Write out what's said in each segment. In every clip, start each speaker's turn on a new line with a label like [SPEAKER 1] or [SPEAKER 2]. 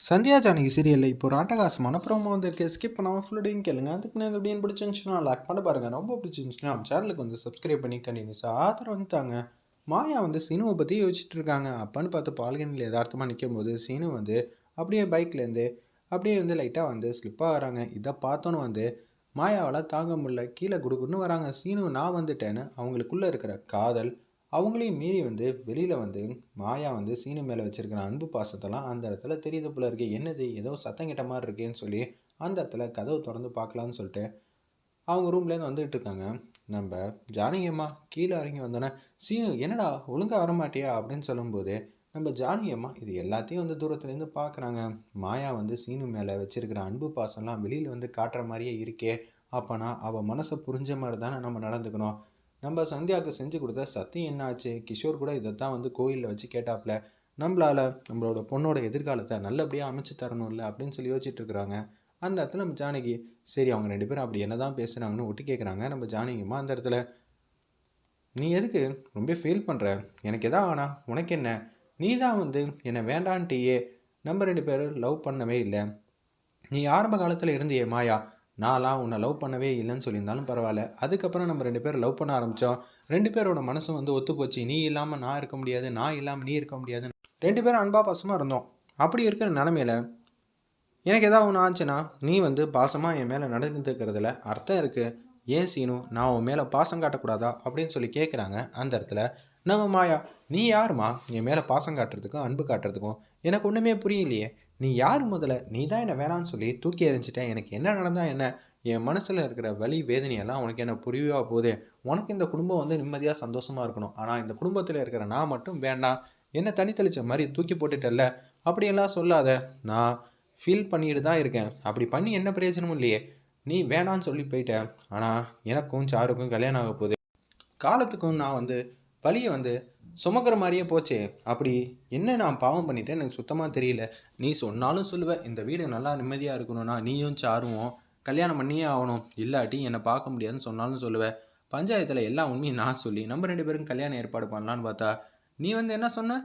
[SPEAKER 1] சந்தியா ஜானகி சீரியலில் இப்போ ஒரு ஆட்டகாசமான ப்ரோமோ வந்திருக்கு. ஸ்கிப் பண்ணாமல் ஃபுல்லோடையும் கேளுங்க. அதுக்கு நான் எப்படின்னு பிடிச்சிருந்துச்சுன்னா லைக் பண்ண பாருங்கள் ரொம்ப பிடிச்சிருந்துச்சுன்னா நம்ம சேனலுக்கு வந்து சப்ஸ்கிரைப் பண்ணி கண்டினியூஸாக ஆதரவு வந்துட்டாங்க. மாயா வந்து சீனுவை பற்றி யோசிச்சுட்டு இருக்காங்க. அப்பன்னு பார்த்து பால்கனியில் யதார்த்தமாக நிற்கும் போது சீனு வந்து அப்படியே பைக்லேருந்து அப்படியே வந்து லைட்டாக வந்து ஸ்லிப்பாக வராங்க. இதை பார்த்தோன்னு வந்து மாயாவால் தாங்க முடியல. கீழே குடுகுடுன்னு வராங்க. சீனு நான் வந்துட்டேன்னு அவங்களுக்குள்ளே இருக்கிற காதல் அவங்களையும் மீறி வந்து வெளியில் வந்து மாயா வந்து சீனு மேலே வச்சிருக்கிற அன்பு பாசத்தெல்லாம் அந்த இடத்துல தெரியுது போல இருக்கு. என்னது? ஏதோ சத்தம் கிட்ட மாதிரி இருக்கேன்னு சொல்லி அந்த இடத்துல கதவு திறந்து பார்க்கலான்னு சொல்லிட்டு அவங்க ரூம்லேருந்து வந்துகிட்டு இருக்காங்க. நம்ம ஜானகியம்மா கீழே இறங்கி வந்தோன்னே சீனு என்னடா? ஒழுங்காக வரமாட்டியா? அப்படின்னு சொல்லும்போது நம்ம ஜானகியம்மா இது எல்லாத்தையும் வந்து தூரத்துலேருந்து பார்க்குறாங்க. மாயா வந்து சீனு மேலே வச்சிருக்கிற அன்பு பாசம்லாம் வெளியில் வந்து காட்டுற மாதிரியே இருக்கே. அப்போனா அவள் மனசை புரிஞ்ச மாதிரி தானே நம்ம நடந்துக்கணும். நம்ம சந்தியாவுக்கு செஞ்சு கொடுத்த சத்தியம் என்னாச்சு? கிஷோர் கூட இதை தான் வந்து கோயிலில் வச்சு கேட்டாப்புல நம்மளால் நம்மளோட பொண்ணோட எதிர்காலத்தை நல்லபடியாக அமைச்சு தரணும்ல அப்படின்னு சொல்லி யோசிச்சுட்டு இருக்கிறாங்க. அந்த இடத்துல நம்ம ஜானகி சரி அவங்க ரெண்டு பேரும் அப்படி என்ன தான் பேசுகிறாங்கன்னு ஒட்டி கேட்குறாங்க நம்ம ஜானகிம்மா அந்த இடத்துல? நீ எதுக்கு? ரொம்ப ஃபீல் பண்ணுற எனக்கு எதா ஆனால் உனக்கு என்ன? நீ தான் வந்து என்னை வேண்டான்ட்டியே. நம்ம ரெண்டு பேரும் லவ் பண்ணவே இல்லை. நீ ஆரம்ப காலத்தில் இருந்தியே மாயா. நான்லாம் உன்னை லவ் பண்ணவே இல்லைன்னு சொல்லியிருந்தாலும் பரவாயில்ல. அதுக்கப்புறம் நம்ம ரெண்டு பேரும் லவ் பண்ண ஆரம்பித்தோம் ரெண்டு பேரோட மனசும் வந்து ஒத்து போச்சு. நீ இல்லாமல் நான் இருக்க முடியாது நான் இல்லாமல் நீ இருக்க முடியாது ரெண்டு பேரும் அன்பா பாசமாக இருந்தோம். அப்படி இருக்கிற நிலமையில எனக்கு ஏதாவது ஒன்று ஆச்சுன்னா நீ வந்து பாசமாக என் மேலே நடந்துக்கிறதுல அர்த்தம் இருக்குது ஏன் சீனு நான் உன் மேலே பாசம் காட்டக்கூடாதா? அப்படின்னு சொல்லி கேட்குறாங்க அந்த இடத்துல நம்ம மாயா. நீ யாருமா என் மேலே பாசம் காட்டுறதுக்கும் அன்பு காட்டுறதுக்கும்? எனக்கு ஒன்றுமே புரியலையே. நீ யார் முதல்ல? நீ தான் என்னை வேணான்னு சொல்லி தூக்கி எறிஞ்சிட்டேன் எனக்கு என்ன நடந்தால் என்ன? என் மனசில் இருக்கிற வலி வேதனையெல்லாம் உனக்கு என்ன புரியவா போகுது? உனக்கு இந்த குடும்பம் வந்து நிம்மதியாக சந்தோஷமாக இருக்கணும். ஆனால் இந்த குடும்பத்தில் இருக்கிற நான் மட்டும் வேண்டாம் என்ன தனித்தளிச்ச மாதிரி தூக்கி போட்டுட்டல அப்படியெல்லாம் சொல்லாத. நான் ஃபீல் பண்ணிட்டு தான் இருக்கேன். அப்படி பண்ணி என்ன பிரயோஜனமும் இல்லையே. நீ வேணான்னு சொல்லி போயிட்ட. ஆனால் எனக்கும் சாருக்கும் கல்யாணம் ஆக போகுது. காலத்துக்கும் நான் வந்து வலியை வந்து சுமக்கிற மாதிரியே போச்சே. அப்படி என்ன நான் பாவம் பண்ணிட்டேன் எனக்கு சுத்தமாக தெரியல. நீ சொன்னாலும் சொல்லுவேன் இந்த வீடு நல்லா நிம்மதியாக இருக்கணும்னா நீயும் சாருவோம் கல்யாணம் பண்ணியே ஆகணும். இல்லாட்டி என்னை பார்க்க முடியாதுன்னு சொன்னாலும் சொல்லுவேன் பஞ்சாயத்தில் எல்லா உண்மையும் நான் சொல்லி நம்ம ரெண்டு பேரும் கல்யாணம் ஏற்பாடு பண்ணலான்னு பார்த்தா நீ வந்து என்ன சொன்ன?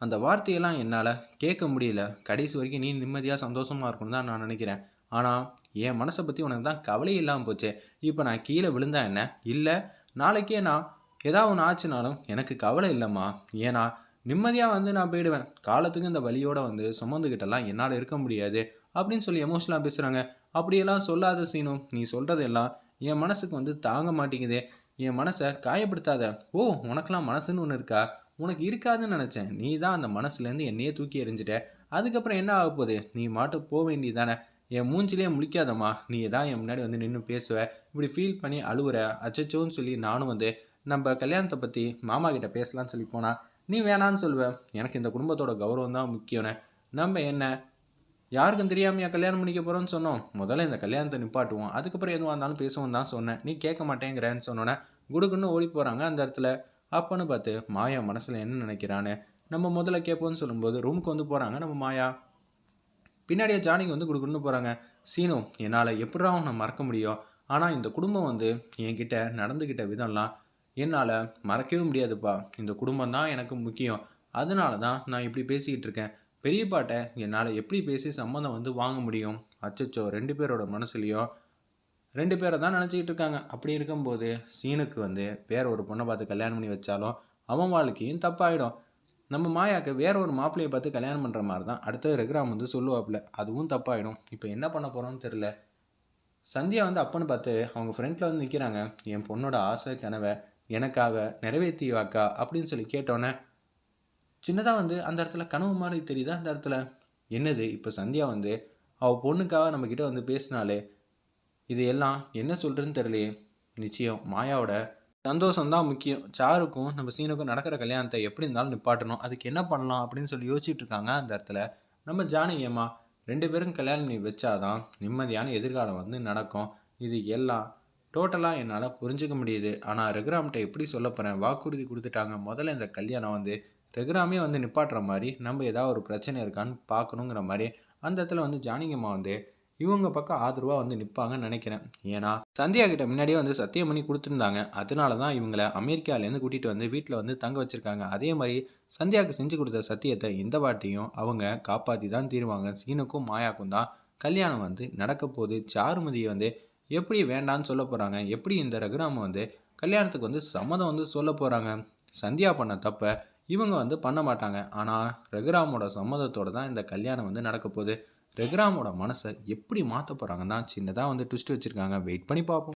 [SPEAKER 1] அந்த வார்த்தையெல்லாம் என்னால் கேட்க முடியல. கடைசி வரைக்கும் நீ நிம்மதியாக சந்தோஷமாக இருக்கணும் தான் நான் நினைக்கிறேன். ஆனால் என் மனசை பற்றி உனக்கு தான் கவலை இல்லாமல் போச்சு. இப்போ நான் கீழே விழுந்தா என்ன? இல்லை நாளைக்கே நான் ஏதாவது ஒன்று ஆச்சுனாலும் எனக்கு கவலை இல்லைம்மா. ஏன்னா நிம்மதியாக வந்து நான் போயிடுவேன். காலத்துக்கு இந்த வழியோடு வந்து சுமந்துக்கிட்டெல்லாம் என்னால் இருக்க முடியாது அப்படின்னு சொல்லி எமோஷனலாக பேசுகிறாங்க அப்படியெல்லாம் சொல்லாத சீனும் நீ சொல்கிறதெல்லாம் என் மனசுக்கு வந்து தாங்க மாட்டேங்குதே. என் மனசை காயப்படுத்தாத. ஓ உனக்கெல்லாம் மனசுன்னு ஒன்று இருக்கா? உனக்கு இருக்காதுன்னு நினச்சேன். நீ தான் அந்த மனசுலேருந்து என்னையே தூக்கி எறிஞ்சிட்ட. அதுக்கப்புறம் என்ன ஆக போகுது? நீ மாட்டு போக வேண்டியதானே என் மூஞ்சிலே முழிக்காதம்மா. நீ தான் என் முன்னாடி வந்து நின்று பேசுவ. இப்படி ஃபீல் பண்ணி அழுவுற. அச்சச்சோன்னு சொல்லி நானும் வந்து நம்ம கல்யாணத்தை பற்றி மாமா கிட்ட பேசலாம்னு சொல்லி போனால் நீ வேணான்னு சொல்லுவேன் எனக்கு இந்த குடும்பத்தோட கௌரவம் தான் முக்கியம்னு. நம்ம என்ன? யாருக்கும் தெரியாமையா கல்யாணம் பண்ணிக்க போகிறோன்னு சொன்னோம். முதல்ல இந்த கல்யாணத்தை நிப்பாட்டுவோம். அதுக்கப்புறம் எதுவாக இருந்தாலும் பேசுவோம் தான் சொன்னேன். நீ கேட்க மாட்டேங்கிறேன்னு சொன்னோன்னே குடுக்குன்னு ஓடி போகிறாங்க அந்த இடத்துல. அப்போன்னு பார்த்து மாயா மனசில் என்ன நினைக்கிறான்னு நம்ம முதல்ல கேட்போம்னு சொல்லும்போது ரூமுக்கு வந்து போகிறாங்க நம்ம மாயா. பின்னாடியே ஜானிக்கு வந்து குடுக்குன்னு போகிறாங்க சீனும் என்னால் எப்படா நான் மறக்க முடியும்? ஆனால் இந்த குடும்பம் வந்து என்கிட்ட நடந்துக்கிட்ட விதம்லாம் என்னால் மறக்கவே முடியாதுப்பா. இந்த குடும்பம் தான் எனக்கு முக்கியம். அதனால தான் நான் இப்படி பேசிக்கிட்டு இருக்கேன். பெரியப்பாட்ட என்னால் எப்படி பேசி சம்மந்தம் வந்து வாங்க முடியும்? அச்சச்சோ ரெண்டு பேரோட மனசுலையும் ரெண்டு பேரை தான் நினச்சிக்கிட்டு இருக்காங்க. அப்படி இருக்கும்போது சீனுக்கு வந்து வேற ஒரு பொண்ணை பார்த்து கல்யாணம் பண்ணி வச்சாலும் அவன் வாழ்க்கையும் தப்பாயிடும். நம்ம மாயாக்கு வேற ஒரு மாப்பிள்ளையை பார்த்து கல்யாணம் பண்ணுற மாதிரி தான் அடுத்த ரெக்ராம் வந்து சொல்லுவாப்புல. அதுவும் தப்பாயிடும். இப்போ என்ன பண்ண போகிறோன்னு தெரில சந்தியா வந்து அப்பன்னு பார்த்து அவங்க ஃப்ரெண்டில் வந்து நிற்கிறாங்க என் பொண்ணோட ஆசை கனவை எனக்காக நிறைவேற்றிவாக்கா அப்படின்னு சொல்லி கேட்டோன்னே சின்னதாக வந்து அந்த இடத்துல கனவு மாதிரி தெரியுதா? அந்த இடத்துல என்னது? இப்போ சந்தியா வந்து அவள் பொண்ணுக்காக நம்மக்கிட்ட வந்து பேசினாலே இது எல்லாம் என்ன சொல்கிறதுன்னு தெரியலையே. நிச்சயம் மாயாவோட சந்தோஷம் தான் முக்கியம். சாருக்கும் நம்ம சீனுக்கும் நடக்கிற கல்யாணத்தை எப்படி இருந்தாலும் நிப்பாட்டணும். அதுக்கு என்ன பண்ணலாம் அப்படின்னு சொல்லி யோசிச்சுட்டு இருக்காங்க அந்த இடத்துல. நம்ம ஜானகியம்மா ரெண்டு பேரும் கல்யாணம் பண்ணி வச்சாதான் நிம்மதியான எதிர்காலம் வந்து நடக்கும். இது எல்லாம் டோட்டலாக என்னால் புரிஞ்சுக்க முடியுது. ஆனால் ரெகுராம்கிட்ட எப்படி சொல்ல போகிறேன் வாக்குறுதி கொடுத்துட்டாங்க. முதல்ல இந்த கல்யாணம் வந்து ரெகுராமே வந்து நிப்பாட்டுற மாதிரி நம்ம ஏதாவது ஒரு பிரச்சனை இருக்கான்னு பார்க்கணுங்கிற மாதிரி அந்த இடத்துல வந்து ஜானகிம்மா வந்து இவங்க பக்கம் ஆதரவாக வந்து நிற்பாங்கன்னு நினைக்கிறேன். ஏன்னா சந்தியா கிட்ட முன்னாடியே வந்து சத்தியம் பண்ணி கொடுத்துருந்தாங்க. அதனால தான் இவங்களை அமெரிக்காவிலேருந்து கூட்டிகிட்டு வந்து வீட்டில் வந்து தங்க வச்சுருக்காங்க. அதே மாதிரி சந்தியாவுக்கு செஞ்சு கொடுத்த சத்தியத்தை இந்த வாட்டியும் அவங்க காப்பாற்றி தான் தீருவாங்க. சீனுக்கும் மாயாக்கும் தான் கல்யாணம் வந்து நடக்க போகுது. சாருமதியை வந்து எப்படி வேண்டான்னு சொல்ல போகிறாங்க எப்படி இந்த ரகுராம வந்து கல்யாணத்துக்கு வந்து சம்மதம் வந்து சொல்ல போகிறாங்க சந்தியா பண்ண தப்ப இவங்க வந்து பண்ண மாட்டாங்க. ஆனால் ரகுராமோட சம்மதத்தோட தான் இந்த கல்யாணம் வந்து நடக்க போகுது. ரகுராமோட மனசை எப்படி மாற்ற தான் சின்னதாக வந்து ட்விஸ்ட் வச்சுருக்காங்க. வெயிட் பண்ணி பார்ப்போம்.